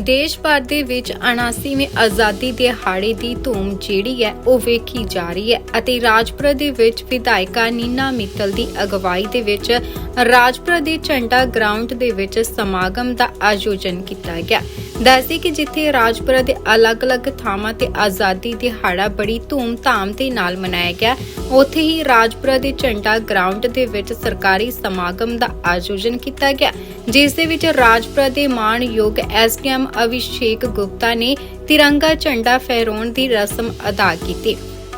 ਦੇਸ਼ ਭਰ ਦੇ ਵਿੱਚ 79ਵੇਂ ਆਜ਼ਾਦੀ ਦਿਹਾੜੇ ਦੀ ਧੂਮ ਜਿਹੜੀ ਹੈ, ਉਹ ਵੇਖੀ ਜਾ ਰਹੀ ਹੈ ਅਤੇ ਰਾਜਪੁਰਾ ਦੇ ਵਿੱਚ ਵਿਧਾਇਕਾ ਨੀਨਾ ਮਿੱਤਲ ਦੀ ਅਗਵਾਈ ਦੇ ਵਿੱਚ ਰਾਜਪੁਰਾ ਦੇ ਝੰਡਾ ਗਰਾਊਂਡ ਦੇ ਵਿੱਚ ਸਮਾਗਮ ਦਾ ਆਯੋਜਨ ਕੀਤਾ ਗਿਆ। ਦੱਸਦੇ ਕਿ ਜਿੱਥੇ ਰਾਜਪੁਰਾ ਦੇ ਅਲੱਗ-ਅਲੱਗ ਥਾਵਾਂ ਤੇ ਆਜ਼ਾਦੀ ਦਿਹਾੜਾ ਬੜੀ ਧੂਮ-ਧਾਮ ਦੇ ਨਾਲ ਮਨਾਇਆ ਗਿਆ, ਉੱਥੇ ਹੀ ਰਾਜਪੁਰਾ ਦੇ ਝੰਡਾ ਗਰਾਊਂਡ ਦੇ ਵਿੱਚ ਸਰਕਾਰੀ ਸਮਾਗਮ ਦਾ ਆਯੋਜਨ ਕੀਤਾ ਗਿਆ। ਜਿਸ ਦੇ ਵਿੱਚ ਰਾਜਪੁਰਾ ਦੇ ਮਾਣਯੋਗ ਐਸਡੀਐਮ ਅਭਿਸ਼ੇਕ ਗੁਪਤਾ ਨੇ ਤਿਰੰਗਾ ਝੰਡਾ ਫਹਿਰਾਉਣ ਦੀ ਰਸਮ ਅਦਾ ਕੀਤੀ।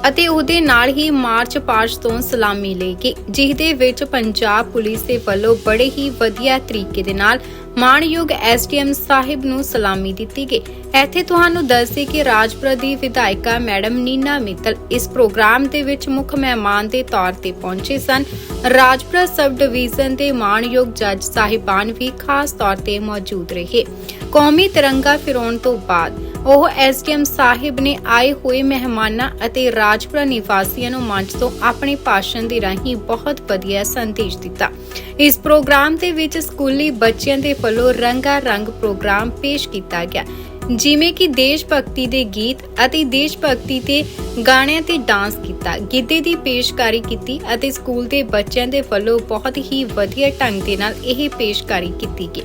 ਅਤੇ ਉਹਦੇ ਨਾਲ ਹੀ ਮਾਰਚ ਪਾਸਟ ਤੋਂ ਸਲਾਮੀ ਲਈ ਗਈ, ਜਿਹਦੇ ਵਿੱਚ ਪੰਜਾਬ ਪੁਲਿਸ ਦੇ ਵੱਲੋਂ ਬੜੇ ਹੀ ਵਧੀਆ ਤਰੀਕੇ ਦੇ ਨਾਲ ਮਾਣਯੋਗ ਐਸਡੀਐਮ ਸਾਹਿਬ ਨੂੰ ਸਲਾਮੀ ਦਿੱਤੀ ਗਈ। ਇੱਥੇ ਤੁਹਾਨੂੰ ਦੱਸਦੇ ਕਿ ਰਾਜਪੁਰਾ ਦੀ ਵਿਧਾਇਕਾ ਮੈਡਮ ਨੀਨਾ ਮਿੱਤਲ ਇਸ ਪ੍ਰੋਗਰਾਮ ਦੇ ਵਿੱਚ ਮੁੱਖ ਮਹਿਮਾਨ ਦੇ ਤੌਰ ਤੇ ਪਹੁੰਚੇ ਸਨ। ਰਾਜਪੁਰਾ ਸਬ ਡਿਵੀਜ਼ਨ ਦੇ ਮਾਣਯੋਗ ਜੱਜ ਸਾਹਿਬਾਨ ਵੀ ਖਾਸ ਤੌਰ ਤੇ ਮੌਜੂਦ ਰਹੇ। ਕੌਮੀ ਤਿਰੰਗਾ ਫਿਰੌਣ ਤੋਂ ਬਾਅਦ ਉਹ ਐਸਡੀਐਮ ਸਾਹਿਬ ਨੇ ਆਏ ਹੋਏ ਮਹਿਮਾਨਾਂ ਅਤੇ ਰਾਜਪੁਰਾ ਨਿਵਾਸੀਆਂ ਨੂੰ ਮੰਚ ਤੋਂ ਆਪਣੇ ਭਾਸ਼ਣ ਦੇ ਰਾਹੀਂ ਬਹੁਤ ਵਧੀਆ ਸੰਦੇਸ਼ ਦਿੱਤਾ। ਇਸ ਪ੍ਰੋਗਰਾਮ ਦੇ ਵਿੱਚ ਸਕੂਲੀ ਬੱਚਿਆਂ ਦੇ ਵੱਲੋਂ ਰੰਗਾ ਰੰਗ ਪ੍ਰੋਗਰਾਮ ਪੇਸ਼ ਕੀਤਾ ਗਿਆ। ਜਿਵੇਂ ਕਿ ਦੇਸ਼ ਭਗਤੀ ਦੇ ਗੀਤ ਅਤੇ ਦੇਸ਼ ਭਗਤੀ ਤੇ ਗਾਣਿਆਂ ਤੇ ਡਾਂਸ ਕੀਤਾ, ਗਿੱਧੇ ਦੀ ਪੇਸ਼ਕਾਰੀ ਕੀਤੀ ਅਤੇ ਸਕੂਲ ਦੇ ਬੱਚਿਆਂ ਦੇ ਵੱਲੋਂ ਬਹੁਤ ਹੀ ਵਧੀਆ ਢੰਗ ਦੇ ਨਾਲ ਇਹ ਪੇਸ਼ਕਾਰੀ ਕੀਤੀ ਗਈ।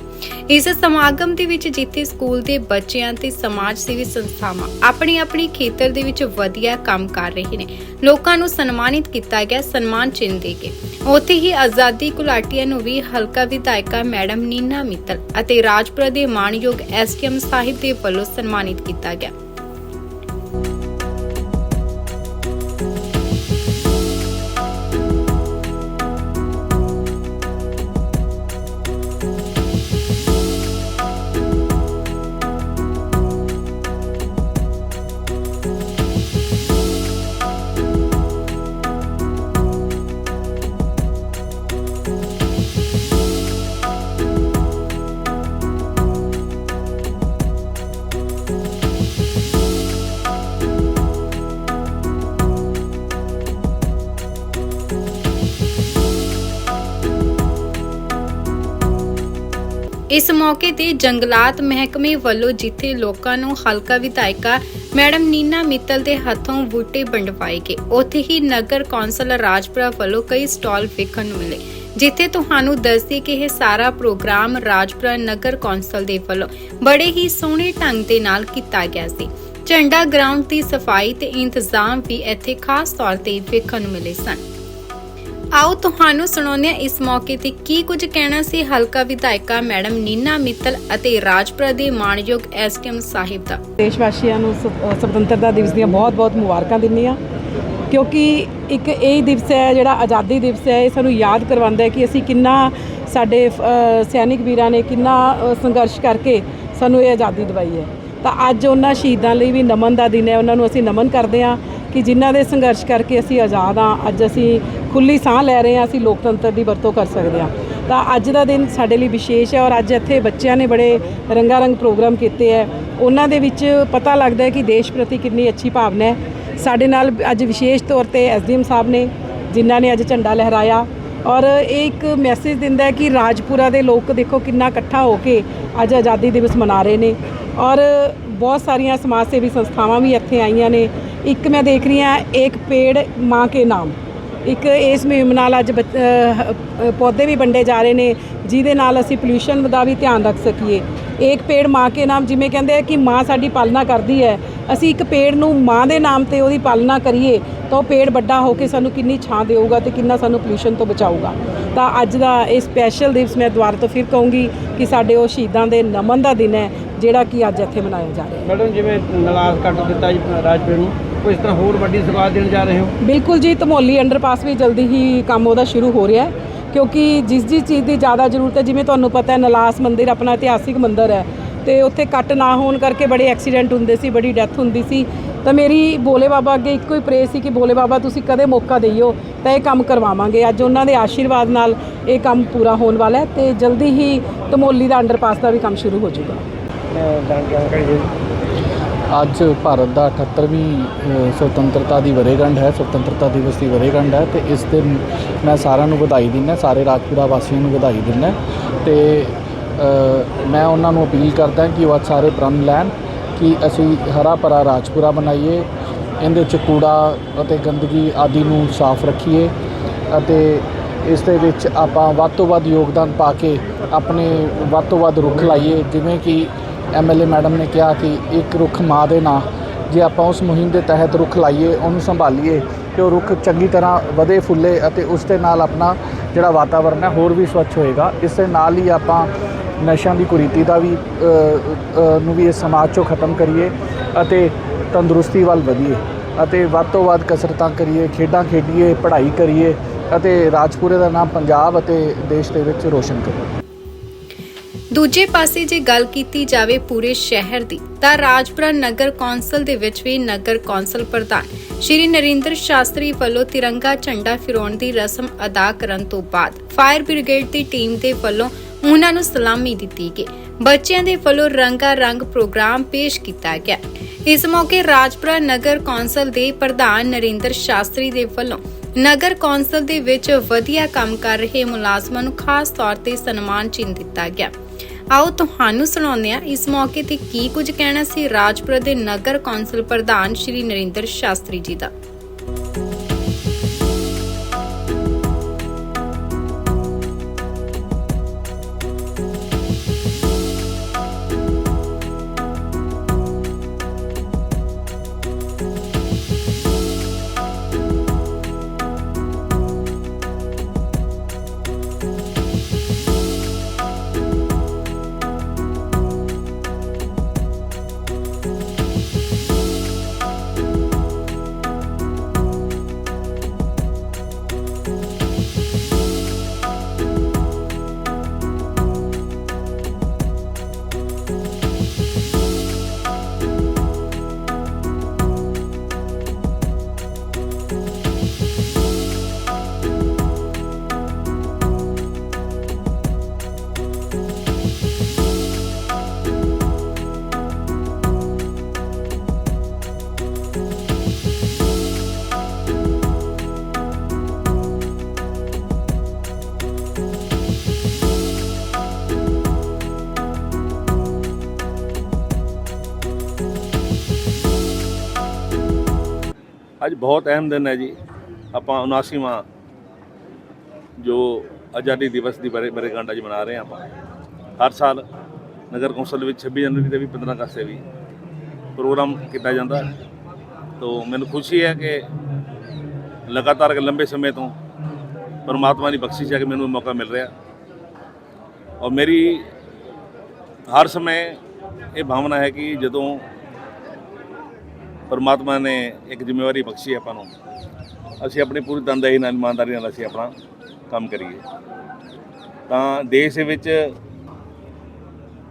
ਇਸ ਸਮਾਗਮ ਦੇ ਵਿੱਚ ਜਿੱਥੇ ਸਕੂਲ ਦੇ ਬੱਚਿਆਂ ਤੇ ਸਮਾਜ ਸੇਵੀ ਸੰਸਥਾਵਾਂ ਆਪਣੀ ਆਪਣੀ ਖੇਤਰ ਦੇ ਵਿੱਚ ਵਧੀਆ ਕੰਮ ਕਰ ਰਹੇ ਨੇ, ਲੋਕਾਂ ਨੂੰ ਸਨਮਾਨਿਤ ਕੀਤਾ ਗਿਆ, ਸਨਮਾਨ ਚਿੰਨ੍ਹ ਦੇ ਕੇ ਉੱਥੇ ਹੀ ਆਜ਼ਾਦੀ ਘੁਲਾਟੀਆਂ ਨੂੰ ਵੀ ਹਲਕਾ ਵਿਧਾਇਕਾ ਮੈਡਮ ਨੀਨਾ ਮਿੱਤਲ ਅਤੇ ਰਾਜਪੁਰਾ ਦੇ ਮਾਣਯੋਗ ਐਸਟੀਐਮ ਸਾਹਿਬ ਦੇ ਵੱਲੋਂ ਸਨਮਾਨਿਤ ਕੀਤਾ ਗਿਆ। ਇਸ ਮੌਕੇ ਤੇ ਜੰਗਲਾਤ ਮਹਿਕਮੇ ਵੱਲੋਂ ਜਿੱਥੇ ਲੋਕਾਂ ਨੂੰ ਹਲਕਾ ਵਿਧਾਇਕਾ ਮੈਡਮ ਨੀਨਾ ਮਿੱਤਲ ਦੇ ਹੱਥੋਂ ਬੂਟੇ ਵੰਡਵਾਏ ਗਏ, ਉੱਥੇ ਹੀ ਨਗਰ ਕੌਂਸਲ ਰਾਜਪੁਰਾ ਵੱਲੋਂ ਕਈ ਸਟਾਲ ਵੇਖਣ ਨੂੰ ਮਿਲੇ। ਜਿੱਥੇ ਤੁਹਾਨੂੰ ਦੱਸਦੀ ਕਿ ਇਹ ਸਾਰਾ ਪ੍ਰੋਗਰਾਮ ਰਾਜਪੁਰਾ ਨਗਰ ਕੌਂਸਲ ਦੇ ਵੱਲੋਂ ਬੜੇ ਹੀ ਸੋਹਣੇ ਢੰਗ ਦੇ ਨਾਲ ਕੀਤਾ ਗਿਆ ਸੀ। ਝੰਡਾ ਗਰਾਊਂਡ ਦੀ ਸਫ਼ਾਈ ਤੇ ਇੰਤਜ਼ਾਮ ਵੀ ਇੱਥੇ ਖਾਸ ਤੌਰ ਤੇ ਵੇਖਣ ਨੂੰ ਮਿਲੇ ਸਨ। ਆਓ ਤੁਹਾਨੂੰ ਸੁਣਾਉਂਦੇ ਹਾਂ ਇਸ ਮੌਕੇ ਤੇ ਕੀ ਕੁਝ ਕਹਿਣਾ ਸੀ ਹਲਕਾ ਵਿਧਾਇਕਾ ਮੈਡਮ ਨੀਨਾ ਮਿੱਤਲ ਅਤੇ ਰਾਜਪੁਰਾ ਦੇ ਮਾਣਯੋਗ ਐਸਟੀਐਮ ਸਾਹਿਬ ਦਾ। ਦੇਸ਼ ਵਾਸੀਆਂ ਨੂੰ ਸੁ- ਸੁਤੰਤਰਤਾ ਦਿਵਸ ਦੀਆਂ ਬਹੁਤ-ਬਹੁਤ ਮੁਬਾਰਕਾਂ ਦਿੰਦੀ ਹਾਂ, ਕਿਉਂਕਿ ਇੱਕ ਇਹ ਦਿਵਸ ਹੈ, ਜਿਹੜਾ ਆਜ਼ਾਦੀ ਦਿਵਸ ਹੈ, ਇਹ ਸਾਨੂੰ ਯਾਦ ਕਰਵਾਉਂਦਾ ਹੈ ਕਿ ਅਸੀਂ ਕਿੰਨਾ ਸਾਡੇ ਸੈਨਿਕ ਵੀਰਾਂ ਨੇ ਕਿੰਨਾ ਸੰਘਰਸ਼ ਕਰਕੇ ਸਾਨੂੰ ਇਹ ਆਜ਼ਾਦੀ ਦਿਵਾਈ ਹੈ। ਤਾਂ ਅੱਜ ਉਹਨਾਂ ਸ਼ਹੀਦਾਂ ਲਈ ਵੀ ਨਮਨ ਦਾ ਦਿਨ ਹੈ, ਉਹਨਾਂ ਨੂੰ ਅਸੀਂ ਨਮਨ ਕਰਦੇ ਹਾਂ। ਕਿ ਜਿਨ੍ਹਾਂ ਦੇ ਸੰਘਰਸ਼ ਕਰਕੇ ਅਸੀਂ ਆਜ਼ਾਦ ਹਾਂ, ਅੱਜ ਅਸੀਂ ਖੁੱਲੀ ਸਾਹ ਲੈ ਰਹੇ ਹਾਂ, ਅਸੀਂ ਲੋਕਤੰਤਰ ਦੀ ਵਰਤੋਂ ਕਰ ਸਕਦੇ ਹਾਂ। ਤਾਂ ਅੱਜ ਦਾ ਦਿਨ ਸਾਡੇ ਲਈ ਵਿਸ਼ੇਸ਼ ਹੈ ਔਰ ਅੱਜ ਇੱਥੇ ਬੱਚਿਆਂ ਨੇ ਬੜੇ ਰੰਗਾ ਰੰਗ ਪ੍ਰੋਗਰਾਮ ਕੀਤੇ ਹੈ। ਉਹਨਾਂ ਦੇ ਵਿੱਚ ਪਤਾ ਲੱਗਦਾ ਹੈ ਕਿ ਦੇਸ਼ ਪ੍ਰਤੀ ਕਿੰਨੀ ਅੱਛੀ ਭਾਵਨਾ ਹੈ। ਸਾਡੇ ਨਾਲ ਅੱਜ ਵਿਸ਼ੇਸ਼ ਤੌਰ ਤੇ ਐਸਡੀਐਮ ਸਾਹਿਬ ਨੇ, ਜਿਨ੍ਹਾਂ ਨੇ ਅੱਜ ਝੰਡਾ ਲਹਿਰਾਇਆ ਔਰ ਇਹ ਇੱਕ ਮੈਸੇਜ ਦਿੰਦਾ ਹੈ ਕਿ ਰਾਜਪੁਰਾ ਦੇ ਲੋਕ ਦੇਖੋ ਕਿੰਨਾ ਇਕੱਠਾ ਹੋ ਕੇ ਅੱਜ ਆਜ਼ਾਦੀ ਦਿਵਸ ਮਨਾ ਰਹੇ ਨੇ। ਔਰ ਬਹੁਤ ਸਾਰੀਆਂ ਸਮਾਜ ਸੇਵੀ ਸੰਸਥਾਵਾਂ ਵੀ ਇੱਥੇ ਆਈਆਂ ਨੇ। ਇੱਕ ਮੈਂ ਦੇਖ ਰਹੀ ਹਾਂ, ਇੱਕ ਪੇੜ ਮਾਂ ਕੇ ਨਾਮ। ਇੱਕ ਇਸ ਮੁਹਿੰਮ ਨਾਲ ਅੱਜ ਬੱਚ- ਪੌਦੇ ਵੀ ਵੰਡੇ ਜਾ ਰਹੇ ਨੇ, ਜਿਹਦੇ ਨਾਲ ਅਸੀਂ ਪੋਲਿਊਸ਼ਨ ਦਾ ਵੀ ਧਿਆਨ ਰੱਖ ਸਕੀਏ। ਇੱਕ ਪੇੜ ਮਾਂ ਕੇ ਨਾਮ ਜਿਵੇਂ ਕਹਿੰਦੇ ਆ ਕਿ ਮਾਂ ਸਾਡੀ ਪਾਲਣਾ ਕਰਦੀ ਹੈ। ਅਸੀਂ ਇੱਕ ਪੇੜ ਨੂੰ ਮਾਂ ਦੇ ਨਾਮ ਤੇ ਉਹਦੀ ਪਾਲਣਾ ਕਰੀਏ, ਤਾਂ ਉਹ ਪੇੜ ਵੱਡਾ ਹੋ ਕੇ ਸਾਨੂੰ ਕਿੰਨੀ ਛਾਂ ਦੇਊਗਾ ਤੇ ਕਿੰਨਾ ਸਾਨੂੰ ਪੋਲਿਊਸ਼ਨ ਤੋਂ ਬਚਾਊਗਾ। ਤਾਂ ਅੱਜ ਦਾ ਇਹ ਸਪੈਸ਼ਲ ਦਿਵਸ ਮੈਂ ਦੁਬਾਰਾ ਤੋਂ ਫਿਰ ਕਹੂੰਗੀ ਕਿ ਸਾਡੇ ਉਹ ਸ਼ਹੀਦਾਂ ਦੇ ਨਮਨ ਦਾ ਦਿਨ ਹੈ, ਜਿਹੜਾ ਕਿ ਅੱਜ ਇੱਥੇ ਮਨਾਇਆ ਜਾ ਰਿਹਾ ਹੈ। ਮੈਡਮ, ਜਿਵੇਂ ਨਲਾਸ ਕੱਟ ਦਿੱਤਾ ਜੀ ਰਾਜਪੁਰ ਨੂੰ ਕੋਈ ਇਸ ਤਰ੍ਹਾਂ ਹੋਰ ਵੱਡੀ ਸਵਾਦ ਦੇਣ ਜਾ ਰਹੇ ਹੋ? ਬਿਲਕੁਲ ਜੀ ਧਮੋਲੀ ਅੰਡਰਪਾਸ ਵੀ ਜਲਦੀ ਹੀ ਕੰਮ ਉਹਦਾ ਸ਼ੁਰੂ ਹੋ ਰਿਹਾ ਹੈ ਕਿਉਂਕਿ ਜਿਸ ਜਿਸ ਚੀਜ਼ ਦੀ ਜ਼ਿਆਦਾ ਜ਼ਰੂਰਤ ਹੈ ਜਿਵੇਂ ਤੁਹਾਨੂੰ ਪਤਾ ਹੈ ਨਲਾਸ ਮੰਦਿਰ ਆਪਣਾ ਇਤਿਹਾਸਿਕ ਮੰਦਿਰ ਹੈ ਤੇ ਉੱਥੇ ਕੱਟ ਨਾ ਹੋਣ ਕਰਕੇ ਬੜੇ ਐਕਸੀਡੈਂਟ ਹੁੰਦੇ ਸੀ ਬੜੀ ਡੈਥ ਹੁੰਦੀ ਸੀ। ਤਾਂ ਮੇਰੀ ਭੋਲੇ ਬਾਬਾ ਅੱਗੇ ਇੱਕੋ ਹੀ ਪ੍ਰੇਅਰ ਸੀ ਕਿ ਭੋਲੇ ਬਾਬਾ ਤੁਸੀਂ ਕਦੇ ਮੌਕਾ ਦੇਈਓ ਤਾਂ ਇਹ ਕੰਮ ਕਰਵਾਵਾਂਗੇ। ਅੱਜ ਉਹਨਾਂ ਦੇ ਆਸ਼ੀਰਵਾਦ ਨਾਲ ਇਹ ਕੰਮ ਪੂਰਾ ਹੋਣ ਵਾਲਾ ਹੈ ਤੇ ਜਲਦੀ ਹੀ ਧਮੋਲੀ ਦਾ ਅੰਡਰਪਾਸ ਦਾ ਵੀ ਕੰਮ ਸ਼ੁਰੂ ਹੋ ਜਾਊਗਾ। ਅੱਜ ਭਾਰਤ ਦਾ 78ਵੀਂ ਸੁਤੰਤਰਤਾ ਦੀ ਵਰ੍ਹੇਗੰਢ ਹੈ, ਸੁਤੰਤਰਤਾ ਦਿਵਸ ਦੀ ਵਰੇਗੰਢ ਹੈ ਤੇ ਇਸ ਦਿਨ ਮੈਂ ਸਾਰਿਆਂ ਨੂੰ ਵਧਾਈ ਦਿੰਦਾ, ਸਾਰੇ ਰਾਜਪੁਰਾ ਵਾਸੀਆਂ ਨੂੰ ਵਧਾਈ ਦਿੰਦਾ ਤੇ ਮੈਂ ਉਹਨਾਂ ਨੂੰ ਅਪੀਲ ਕਰਦਾ ਕਿ ਉਹ ਅੱਜ ਸਾਰੇ ਪ੍ਰਣ ਲੈਣ ਕਿ ਅਸੀਂ ਹਰਾ ਭਰਾ ਰਾਜਪੁਰਾ ਬਣਾਈਏ, ਇਹਦੇ 'ਚ ਕੂੜਾ ਅਤੇ ਗੰਦਗੀ ਆਦਿ ਨੂੰ ਸਾਫ਼ ਰੱਖੀਏ ਅਤੇ ਇਸ ਦੇ ਵਿੱਚ ਆਪਾਂ ਵੱਧ ਤੋਂ ਵੱਧ ਯੋਗਦਾਨ ਪਾ ਕੇ ਆਪਣੇ ਵੱਧ ਤੋਂ ਵੱਧ ਰੁੱਖ ਲਾਈਏ, ਜਿਵੇਂ ਕਿ ਐਮਐਲਏ ਮੈਡਮ ਨੇ ਕਿਹਾ ਕਿ ਇੱਕ ਰੁੱਖ ਮਾਂ ਦੇ ਨਾਂ, ਜੇ ਆਪਾਂ ਉਸ ਮੁਹਿੰਮ ਦੇ ਤਹਿਤ ਰੁੱਖ ਲਾਈਏ, ਉਹਨੂੰ ਸੰਭਾਲੀਏ ਕਿ ਉਹ ਰੁੱਖ ਚੰਗੀ ਤਰ੍ਹਾਂ ਵਧੇ ਫੁੱਲੇ ਅਤੇ ਉਸ ਦੇ ਨਾਲ ਆਪਣਾ ਜਿਹੜਾ ਵਾਤਾਵਰਨ ਹੈ, ਹੋਰ ਵੀ ਸਵੱਛ ਹੋਏਗਾ। ਇਸ ਦੇ ਨਾਲ ਹੀ ਆਪਾਂ ਨਸ਼ਿਆਂ ਦੀ ਕੁਰੀਤੀ ਦਾ ਵੀ ਨੂੰ ਵੀ ਇਸ ਸਮਾਜ ਚੋਂ ਖਤਮ ਕਰੀਏ ਅਤੇ ਤੰਦਰੁਸਤੀ ਵੱਲ ਵਧੀਏ ਅਤੇ ਵੱਧ ਤੋਂ ਵੱਧ ਕਸਰਤਾਂ ਕਰੀਏ, ਖੇਡਾਂ ਖੇਡੀਏ, ਪੜ੍ਹਾਈ ਕਰੀਏ ਅਤੇ ਰਾਜਪੁਰੇ ਦਾ ਨਾਮ ਪੰਜਾਬ ਅਤੇ ਦੇਸ਼ ਦੇ ਵਿੱਚ ਰੋਸ਼ਨ ਕਰੀਏ। ਦੂਜੇ ਪਾਸੇ ਜੇ ਗੱਲ ਕੀਤੀ ਜਾਵੇ ਪੂਰੇ ਸ਼ਹਿਰ ਦੀ, ਤਾਂ ਰਾਜਪੁਰਾ ਨਗਰ ਕੌਂਸਲ ਦੇ ਵਿੱਚ ਵੀ ਨਗਰ ਕੌਂਸਲ ਪ੍ਰਧਾਨ ਸ਼੍ਰੀ ਨਰਿੰਦਰ ਸ਼ਾਸਤਰੀ ਵੱਲੋਂ ਤਿਰੰਗਾ ਝੰਡਾ ਫਿਰਾਉਣ ਦੀ ਰਸਮ ਅਦਾ ਕਰਨ ਤੋਂ ਬਾਅਦ ਫਾਇਰ ਬ੍ਰਿਗੇਡ ਦੀ ਟੀਮ ਦੇ ਵੱਲੋਂ ਉਹਨਾਂ ਨੂੰ ਸਲਾਮੀ ਦਿੱਤੀ ਗਈ। ਬੱਚਿਆਂ ਦੇ ਵੱਲੋਂ ਰੰਗਾ ਰੰਗ ਪ੍ਰੋਗਰਾਮ ਪੇਸ਼ ਕੀਤਾ ਗਿਆ। ਇਸ ਮੌਕੇ ਰਾਜਪੁਰਾ ਨਗਰ ਕੌਂਸਲ ਦੇ ਪ੍ਰਧਾਨ ਨਰਿੰਦਰ ਸ਼ਾਸਤਰੀ ਦੇ ਵੱਲੋਂ ਨਗਰ ਕੌਂਸਲ ਦੇ ਵਿੱਚ ਵਧੀਆ ਕੰਮ ਕਰ ਰਹੇ ਮੁਲਾਜ਼ਮਾਂ ਨੂੰ ਖਾਸ ਤੌਰ ਤੇ ਸਨਮਾਨ ਚਿੰਨ੍ਹ ਦਿੱਤਾ ਗਿਆ। ਆਓ ਤੁਹਾਨੂੰ ਸੁਣਾਉਂਦੇ ਹਾਂ ਇਸ ਮੌਕੇ ਤੇ ਕੀ ਕੁਝ ਕਹਿਣਾ ਸੀ ਰਾਜਪੁਰਾ ਦੇ ਨਗਰ ਕੌਂਸਲ ਪ੍ਰਧਾਨ ਸ਼੍ਰੀ ਨਰਿੰਦਰ ਸ਼ਾਸਤਰੀ ਜੀ ਦਾ। ਅੱਜ ਬਹੁਤ ਅਹਿਮ ਦਿਨ ਹੈ ਜੀ। ਆਪਾਂ 79ਵਾਂ ਜੋ ਆਜ਼ਾਦੀ ਦਿਵਸ ਦੀ ਬਾਰੇ ਬਰੇ ਬਰੇਗੰਡ ਅੱਜ ਮਨਾ ਰਹੇ ਹਾਂ ਆਪਾਂ। ਹਰ ਸਾਲ ਨਗਰ ਕੌਂਸਲ ਵਿੱਚ 26 ਜਨਵਰੀ ਤੇ ਵੀ 15 ਅਗਸਤ ਤੇ ਵੀ ਪ੍ਰੋਗਰਾਮ ਕੀਤਾ ਜਾਂਦਾ ਤੋ ਮੈਨੂੰ ਖੁਸ਼ੀ ਹੈ ਕਿ ਲਗਾਤਾਰ ਲੰਬੇ ਸਮੇਂ ਤੋਂ ਪਰਮਾਤਮਾ ਦੀ ਬਖਸ਼ਿਸ਼ ਹੈ ਕਿ ਮੈਨੂੰ ਮੌਕਾ ਮਿਲ ਰਿਹਾ। ਔਰ ਮੇਰੀ ਹਰ ਸਮੇਂ ਇਹ ਭਾਵਨਾ ਹੈ ਕਿ ਜਦੋਂ ਪਰਮਾਤਮਾ ਨੇ ਇੱਕ ਜ਼ਿੰਮੇਵਾਰੀ ਬਖਸ਼ੀ ਆਪਾਂ ਨੂੰ। ਅਸੀਂ ਆਪਣੀ ਪੂਰੀ ਤਨਦੇਹੀ ਨਾਲ, ਇਮਾਨਦਾਰੀ ਨਾਲ ਅਸੀਂ ਆਪਣਾ ਕੰਮ ਕਰੀਏ। ਤਾਂ ਦੇਸ਼ ਦੇ ਵਿੱਚ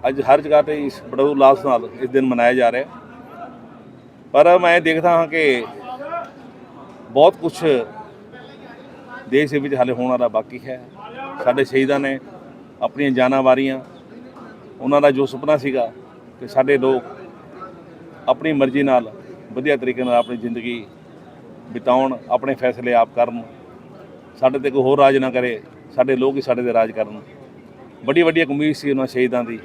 ਅੱਜ ਹਰ ਜਗ੍ਹਾ ਤੇ ਇਸ ਬੜੇ ਉਲਾਸ ਨਾਲ ਇਸ ਦਿਨ ਮਨਾਇਆ ਜਾ ਰਿਹਾ। ਪਰ ਮੈਂ ਦੇਖਦਾ ਹਾਂ ਕਿ ਬਹੁਤ ਕੁਝ ਦੇਸ਼ ਦੇ ਵਿੱਚ ਹਾਲੇ ਹੋਣ ਵਾਲਾ ਬਾਕੀ ਹੈ। ਸਾਡੇ ਸ਼ਹੀਦਾਂ ਨੇ ਆਪਣੀਆਂ ਜਾਨਾਂ ਵਾਰੀਆਂ। ਉਹਨਾਂ ਦਾ ਜੋ ਸੁਪਨਾ ਸੀਗਾ ਕਿ ਸਾਡੇ ਲੋਕ ਆਪਣੀ ਮਰਜ਼ੀ ਨਾਲ ਵਧੀਆ ਤਰੀਕੇ ਨਾਲ ਆਪਣੀ ਜ਼ਿੰਦਗੀ ਬਿਤਾਉਣ, ਆਪਣੇ ਫੈਸਲੇ ਆਪ ਕਰਨ। ਸਾਡੇ ਤੇ ਕੋਈ ਹੋਰ ਰਾਜ ਨਾ ਕਰੇ, ਸਾਡੇ ਲੋਕ ਹੀ ਸਾਡੇ ਤੇ ਰਾਜ ਕਰਨ। ਵੱਡੀ ਵੱਡੀ ਇੱਕ ਉਮੀਦ ਸੀ ਉਹਨਾਂ ਸ਼ਹੀਦਾਂ ਦੀ,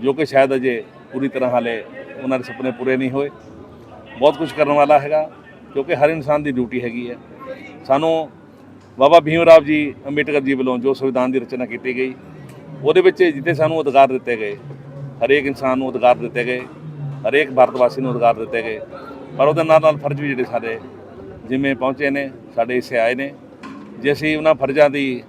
ਜੋ ਕਿ ਸ਼ਾਇਦ ਅਜੇ ਪੂਰੀ ਤਰ੍ਹਾਂ ਹਾਲੇ ਉਹਨਾਂ ਦੇ ਸੁਪਨੇ ਪੂਰੇ ਨਹੀਂ ਹੋਏ। ਬਹੁਤ ਕੁਝ ਕਰਨ ਵਾਲਾ ਹੈਗਾ, ਕਿਉਂਕਿ ਹਰ ਇਨਸਾਨ ਦੀ ਡਿਊਟੀ ਹੈਗੀ ਹੈ। ਸਾਨੂੰ ਬਾਬਾ ਭੀਮ ਰਾਵ ਜੀ, ਅੰਬੇਡਕਰ ਜੀ ਵੱਲੋਂ ਜੋ ਸੰਵਿਧਾਨ ਦੀ ਰਚਨਾ ਕੀਤੀ ਗਈ, ਉਹਦੇ ਵਿੱਚ ਜਿੱਥੇ ਸਾਨੂੰ ਅਧਿਕਾਰ ਦਿੱਤੇ ਗਏ, ਹਰੇਕ ਇਨਸਾਨ ਨੂੰ ਅਧਿਕਾਰ ਦਿੱਤੇ ਗਏ। ਹਰੇਕ ਭਾਰਤ ਵਾਸੀ ਨੂੰ ਅਧਿਕਾਰ ਦਿੱਤੇ ਗਏ। ਪਰ ਉਹਦੇ ਨਾਲ ਨਾਲ ਫਰਜ਼ ਵੀ ਜਿਹੜੇ ਸਾਡੇ ਜਿਵੇਂ ਪਹੁੰਚੇ ਨੇ, ਸਾਡੇ ਹਿੱਸੇ ਆਏ ਨੇ। ਜੇ ਅਸੀਂ ਉਹਨਾਂ ਫਰਜ਼ਾਂ ਦੀ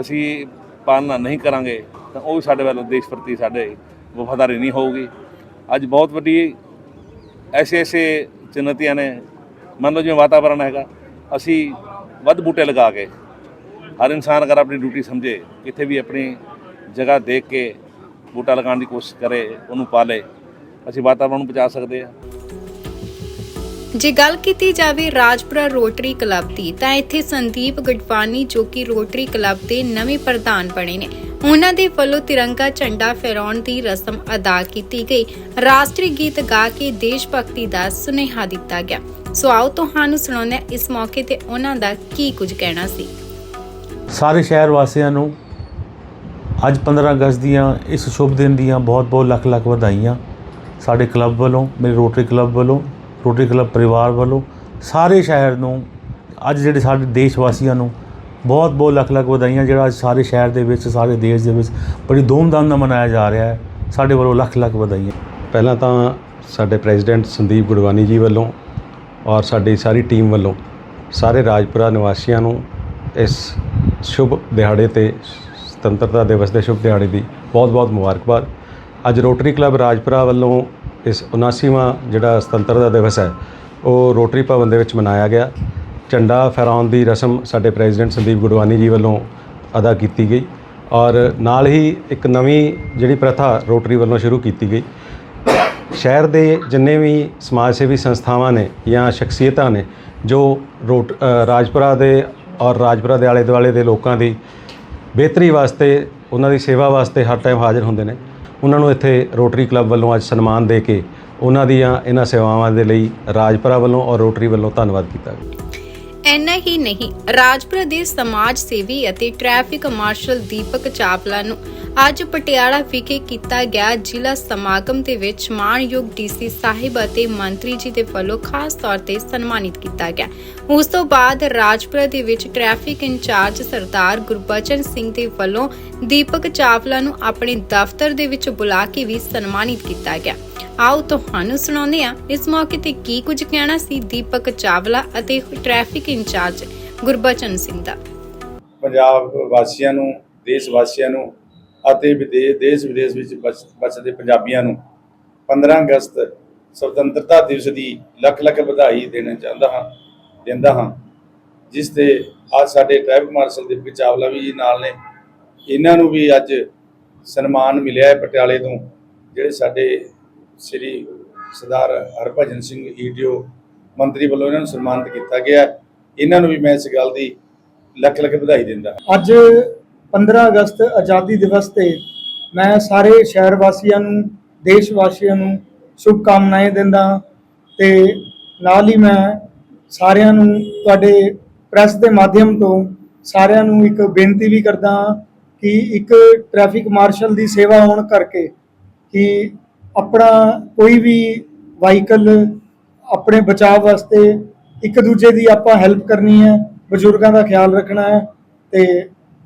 ਅਸੀਂ ਪਾਲਣਾ ਨਹੀਂ ਕਰਾਂਗੇ, ਤਾਂ ਉਹ ਵੀ ਸਾਡੇ ਵੱਲੋਂ ਦੇਸ਼ ਪ੍ਰਤੀ ਸਾਡੇ ਵਫਾਦਾਰੀ ਨਹੀਂ ਹੋਊਗੀ। ਅੱਜ ਬਹੁਤ ਵੱਡੀ ਐਸੇ ਐਸੇ ਚੁਣੌਤੀਆਂ ਨੇ। ਮੰਨ ਲਓ ਜਿਵੇਂ ਵਾਤਾਵਰਣ ਹੈਗਾ, ਅਸੀਂ ਵੱਧ ਬੂਟੇ ਲਗਾ ਕੇ, ਹਰ ਇਨਸਾਨ ਅਗਰ ਆਪਣੀ ਡਿਊਟੀ ਸਮਝੇ ਕਿਤੇ ਵੀ ਆਪਣੀ ਜਗ੍ਹਾ ਦੇਖ ਕੇ ਬੂਟਾ ਲਗਾਉਣ ਦੀ ਕੋਸ਼ਿਸ਼ ਕਰੇ, ਉਹਨੂੰ ਪਾਲੇ ਅਸੀਂ ਵਾਤਾਵਰਣ ਨੂੰ ਬਚਾ ਸਕਦੇ ਹਾਂ। ਜੇ ਗੱਲ ਕੀਤੀ ਜਾਵੇ ਰਾਜਪੁਰਾ ਰੋਟਰੀ ਕਲੱਬ ਦੀ ਤਾਂ ਇੱਥੇ ਸੰਦੀਪ ਗਡਵਾਨੀ ਜੋ ਕਿ ਰੋਟਰੀ ਕਲੱਬ ਦੇ ਨਵੇਂ ਪ੍ਰਧਾਨ ਬਣੇ ਨੇ। ਉਹਨਾਂ ਦੇ ਵੱਲੋਂ ਤਿਰੰਗਾ ਝੰਡਾ ਫਹਿਰਾਉਣ ਦੀ ਰਸਮ ਅਦਾ ਕੀਤੀ ਗਈ। ਰਾਸ਼ਟਰੀ ਗੀਤ ਗਾ ਕੇ ਦੇਸ਼ ਭਗਤੀ ਦਾ ਸੁਨੇਹਾ ਦਿੱਤਾ ਗਿਆ। ਸੋ ਆਓ ਤੁਹਾਨੂੰ ਸੁਣਾਉਂਦੇ ਹਾਂ ਇਸ ਮੌਕੇ ਤੇ ਉਹਨਾਂ ਦਾ ਕੀ ਕੁਝ ਕਹਿਣਾ ਸੀ। ਸਾਰੇ ਸ਼ਹਿਰ ਵਾਸੀਆਂ ਨੂੰ ਅੱਜ 15 ਅਗਸਤ ਦੀਆਂ ਇਸ ਸ਼ੁਭ ਦਿਨ ਦੀਆਂ ਬਹੁਤ-ਬਹੁਤ ਲੱਖ-ਲੱਖ ਵਧਾਈਆਂ। ਸਾਡੇ ਕਲੱਬ ਵੱਲੋਂ, ਮੇਰੇ ਰੋਟਰੀ ਕਲੱਬ ਵੱਲੋਂ, ਰੋਟਰੀ ਕਲੱਬ ਪਰਿਵਾਰ ਵੱਲੋਂ, ਸਾਰੇ ਸ਼ਹਿਰ ਨੂੰ, ਅੱਜ ਜਿਹੜੇ ਸਾਡੇ ਦੇਸ਼ ਵਾਸੀਆਂ ਨੂੰ ਬਹੁਤ-ਬਹੁਤ ਲੱਖ-ਲੱਖ ਵਧਾਈਆਂ, ਜਿਹੜਾ ਅੱਜ ਸਾਰੇ ਸ਼ਹਿਰ ਦੇ ਵਿੱਚ, ਸਾਰੇ ਦੇਸ਼ ਦੇ ਵਿੱਚ ਬੜੀ ਧੂਮਧਾਮ ਨਾਲ ਮਨਾਇਆ ਜਾ ਰਿਹਾ ਹੈ, ਸਾਡੇ ਵੱਲੋਂ ਲੱਖ-ਲੱਖ ਵਧਾਈਆਂ। ਪਹਿਲਾਂ ਤਾਂ ਸਾਡੇ ਪ੍ਰੈਜ਼ੀਡੈਂਟ ਸੰਦੀਪ ਗੁਰਵਾਨੀ ਜੀ ਵੱਲੋਂ ਔਰ ਸਾਡੀ ਸਾਰੀ ਟੀਮ ਵੱਲੋਂ ਸਾਰੇ ਰਾਜਪੁਰਾ ਨਿਵਾਸੀਆਂ ਨੂੰ ਇਸ ਸ਼ੁਭ ਦਿਹਾੜੇ ਤੇ, ਸੁਤੰਤਰਤਾ ਦਿਵਸ ਦੇ ਸ਼ੁਭ ਦਿਹਾੜੇ ਦੀ ਬਹੁਤ-ਬਹੁਤ ਮੁਬਾਰਕਬਾਦ। ਅੱਜ ਰੋਟਰੀ ਕਲੱਬ ਰਾਜਪੁਰਾ ਵੱਲੋਂ ਇਸ 79ਵਾਂ ਜਿਹੜਾ ਸੁਤੰਤਰਤਾ ਦਿਵਸ ਹੈ, ਉਹ ਰੋਟਰੀ ਭਵਨ ਦੇ ਵਿੱਚ ਮਨਾਇਆ ਗਿਆ। ਝੰਡਾ ਫਹਿਰਾਉਣ ਦੀ ਰਸਮ ਸਾਡੇ ਪ੍ਰੈਜ਼ੀਡੈਂਟ ਸੰਦੀਪ ਗੁਰਵਾਨੀ ਜੀ ਵੱਲੋਂ ਅਦਾ ਕੀਤੀ ਗਈ ਔਰ ਨਾਲ ਹੀ ਇੱਕ ਨਵੀਂ ਜਿਹੜੀ ਪ੍ਰਥਾ ਰੋਟਰੀ ਵੱਲੋਂ ਸ਼ੁਰੂ ਕੀਤੀ ਗਈ। ਸ਼ਹਿਰ ਦੇ ਜਿੰਨੇ ਵੀ ਸਮਾਜ ਸੇਵੀ ਸੰਸਥਾਵਾਂ ਨੇ ਜਾਂ ਸ਼ਖਸੀਅਤਾਂ ਨੇ, ਜੋ ਰੋਟ ਰਾਜਪੁਰਾ ਦੇ ਔਰ ਰਾਜਪੁਰਾ ਦੇ ਆਲੇ ਦੁਆਲੇ ਦੇ ਲੋਕਾਂ ਦੀ ਬਿਹਤਰੀ ਵਾਸਤੇ, ਉਹਨਾਂ ਦੀ ਸੇਵਾ ਵਾਸਤੇ ਹਰ ਟਾਈਮ ਹਾਜ਼ਰ ਹੁੰਦੇ ਨੇ ਉਹਨਾਂ ਨੂੰ ਇੱਥੇ ਰੋਟਰੀ ਕਲੱਬ ਵੱਲੋਂ ਅੱਜ ਸਨਮਾਨ ਦੇ ਕੇ ਉਹਨਾਂ ਦੀਆਂ ਇਹਨਾਂ ਸੇਵਾਵਾਂ ਦੇ ਲਈ ਰਾਜਪੁਰਾ ਵੱਲੋਂ ਔਰ ਰੋਟਰੀ ਵੱਲੋਂ ਧੰਨਵਾਦ ਕੀਤਾ ਗਿਆ। ਇੰਨਾ ਹੀ ਨਹੀਂ, ਰਾਜਪੁਰਾ ਦੇ ਸਮਾਜ ਸੇਵੀ ਅਤੇ ਟ੍ਰੈਫਿਕ ਮਾਰਸ਼ਲ ਦੀਪਕ ਚਾਵਲਾ ਨੂੰ ਅੱਜ ਪਟਿਆਲਾ ਵਿਖੇ ਕੀਤਾ ਗਿਆ ਜ਼ਿਲ੍ਹਾ ਸਮਾਗਮ ਦੇ ਵਿੱਚ ਮਾਣਯੋਗ ਡੀਸੀ ਸਾਹਿਬ ਅਤੇ ਮੰਤਰੀ ਜੀ ਦੇ ਵੱਲੋਂ ਖਾਸ ਤੌਰ ਤੇ ਸਨਮਾਨਿਤ ਕੀਤਾ ਗਿਆ। ਉਸ ਤੋਂ ਬਾਅਦ ਰਾਜਪੁਰਾ ਦੇ ਵਿੱਚ ਟ੍ਰੈਫਿਕ ਇੰਚਾਰਜ ਸਰਦਾਰ ਗੁਰਬਚਨ ਸਿੰਘ ਦੇ ਵੱਲੋਂ ਦੀਪਕ ਚਾਵਲਾ ਨੂੰ ਆਪਣੇ ਦਫ਼ਤਰ ਦੇ ਵਿੱਚ ਬੁਲਾ ਕੇ ਵੀ ਸਨਮਾਨਿਤ ਕੀਤਾ ਗਿਆ। ਆਓ ਤੁਹਾਨੂੰ ਸੁਣਾਉਂਦੇ ਹਾਂ, ਇਸ ਮੌਕੇ ਤੇ ਕੀ ਕੁਝ ਕਹਿਣਾ ਸੀ ਦੀਪਕ ਚਾਵਲਾ ਅਤੇ ਟ੍ਰੈਫਿਕ ਇੰਚਾਰਜ ਗੁਰਬਚਨ ਸਿੰਘ ਦਾ। ਪੰਜਾਬ ਵਾਸੀਆਂ ਨੂੰ, ਦੇਸ਼ ਵਾਸੀਆਂ ਨੂੰ ਅਤੇ ਵਿਦੇਸ਼ ਦੇਸ਼ ਵਿਦੇਸ਼ ਵਿੱਚ ਵਸ- ਵਸਦੇ ਪੰਜਾਬੀਆਂ ਨੂੰ 15 ਅਗਸਤ ਸੁਤੰਤਰਤਾ ਦਿਵਸ ਦੀ ਲੱਖ ਲੱਖ ਵਧਾਈ ਦੇਣਾ ਚਾਹੁੰਦਾ ਹਾਂ, ਦਿੰਦਾ ਹਾਂ, ਜਿਸ ਤੇ ਅੱਜ ਸਾਡੇ ਟ੍ਰੈਫਿਕ ਮਾਰਸ਼ਲ ਦੀਪਕ ਚਾਵਲਾ ਵੀ ਜੀ ਨਾਲ ਨੇ। ਇਹਨਾਂ ਨੂੰ ਵੀ ਅੱਜ ਸਨਮਾਨ ਮਿਲਿਆ ਹੈ ਪਟਿਆਲੇ ਤੋਂ, ਜਿਹੜੇ ਸਾਡੇ ਸ੍ਰੀ ਸਰਦਾਰ ਹਰਭਜਨ ਸਿੰਘ ਈਡੀਓ ਮੰਤਰੀ ਵੱਲੋਂ ਇਹਨਾਂ ਨੂੰ ਸਨਮਾਨਿਤ ਕੀਤਾ ਗਿਆ ਇਹਨਾਂ ਨੂੰ ਵੀ ਮੈਂ ਇਸ ਗੱਲ ਦੀ ਲੱਖ ਲੱਖ ਵਧਾਈ ਦਿੰਦਾ ਅੱਜ 15 ਅਗਸਤ ਆਜ਼ਾਦੀ ਦਿਵਸ ਤੇ ਮੈਂ ਸਾਰੇ ਸ਼ਹਿਰ ਵਾਸੀਆਂ ਨੂੰ ਦੇਸ਼ ਵਾਸੀਆਂ ਨੂੰ ਸ਼ੁਭ ਕਾਮਨਾਵਾਂ ਦਿੰਦਾ ਹਾਂ ਤੇ ਨਾਲ ਹੀ ਮੈਂ ਸਾਰਿਆਂ ਨੂੰ ਤੁਹਾਡੇ ਪ੍ਰੈਸ ਦੇ ਮਾਧਿਅਮ ਤੋਂ ਸਾਰਿਆਂ ਨੂੰ ਇੱਕ ਬੇਨਤੀ ਵੀ ਕਰਦਾ ਹਾਂ ਕਿ ਇੱਕ ਟ੍ਰੈਫਿਕ ਮਾਰਸ਼ਲ ਦੀ ਸੇਵਾ ਹੋਣ ਕਰਕੇ ਕਿ ਆਪਣਾ ਕੋਈ ਵੀ ਵਾਹੀਕਲ ਆਪਣੇ ਬਚਾਅ ਵਾਸਤੇ ਇੱਕ ਦੂਜੇ ਦੀ ਆਪਾਂ ਹੈਲਪ ਕਰਨੀ ਹੈ, ਬਜ਼ੁਰਗਾਂ ਦਾ ਖਿਆਲ ਰੱਖਣਾ ਹੈ ਤੇ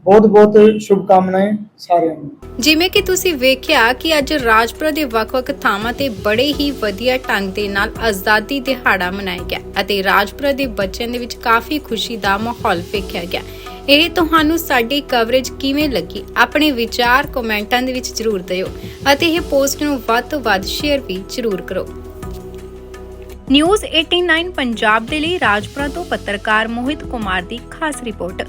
ਬਹੁਤ ਬਹੁਤ ਸ਼ੁਭ ਕਾਮਨਾਵਾਂ ਸਾਰਿਆਂ ਨੂੰ। ਜਿਵੇਂ ਕਿ ਤੁਸੀਂ ਵੇਖਿਆ ਕਿ ਅੱਜ ਰਾਜਪੁਰਾ ਦੇ ਵੱਖ-ਵੱਖ ਥਾਵਾਂ ਤੇ ਬੜੇ ਹੀ ਵਧੀਆ ਢੰਗ ਦੇ ਨਾਲ ਆਜ਼ਾਦੀ ਦਿਹਾੜਾ ਮਨਾਇਆ ਗਿਆ ਅਤੇ ਰਾਜਪੁਰਾ ਦੇ ਬੱਚਿਆਂ ਦੇ ਵਿੱਚ ਕਾਫੀ ਖੁਸ਼ੀ ਦਾ ਮਾਹੌਲ ਵੇਖਿਆ ਗਿਆ। ਇਹ ਤੁਹਾਨੂੰ ਸਾਡੀ ਕਵਰੇਜ ਕਿਵੇਂ ਲੱਗੀ? ਆਪਣੇ ਵਿਚਾਰ ਕਮੈਂਟਾਂ ਦੇ ਵਿੱਚ ਜ਼ਰੂਰ ਦਿਓ ਅਤੇ ਇਹ ਪੋਸਟ ਨੂੰ ਵੱਧ ਤੋਂ ਵੱਧ ਸ਼ੇਅਰ ਵੀ ਜ਼ਰੂਰ ਕਰੋ। ਨਿਊਜ਼ 89 ਪੰਜਾਬ ਦੇ ਲਈ ਰਾਜਪੁਰਾ ਤੋਂ ਪੱਤਰਕਾਰ ਮੋਹਿਤ ਕੁਮਾਰ ਦੀ ਖਾਸ ਰਿਪੋਰਟ।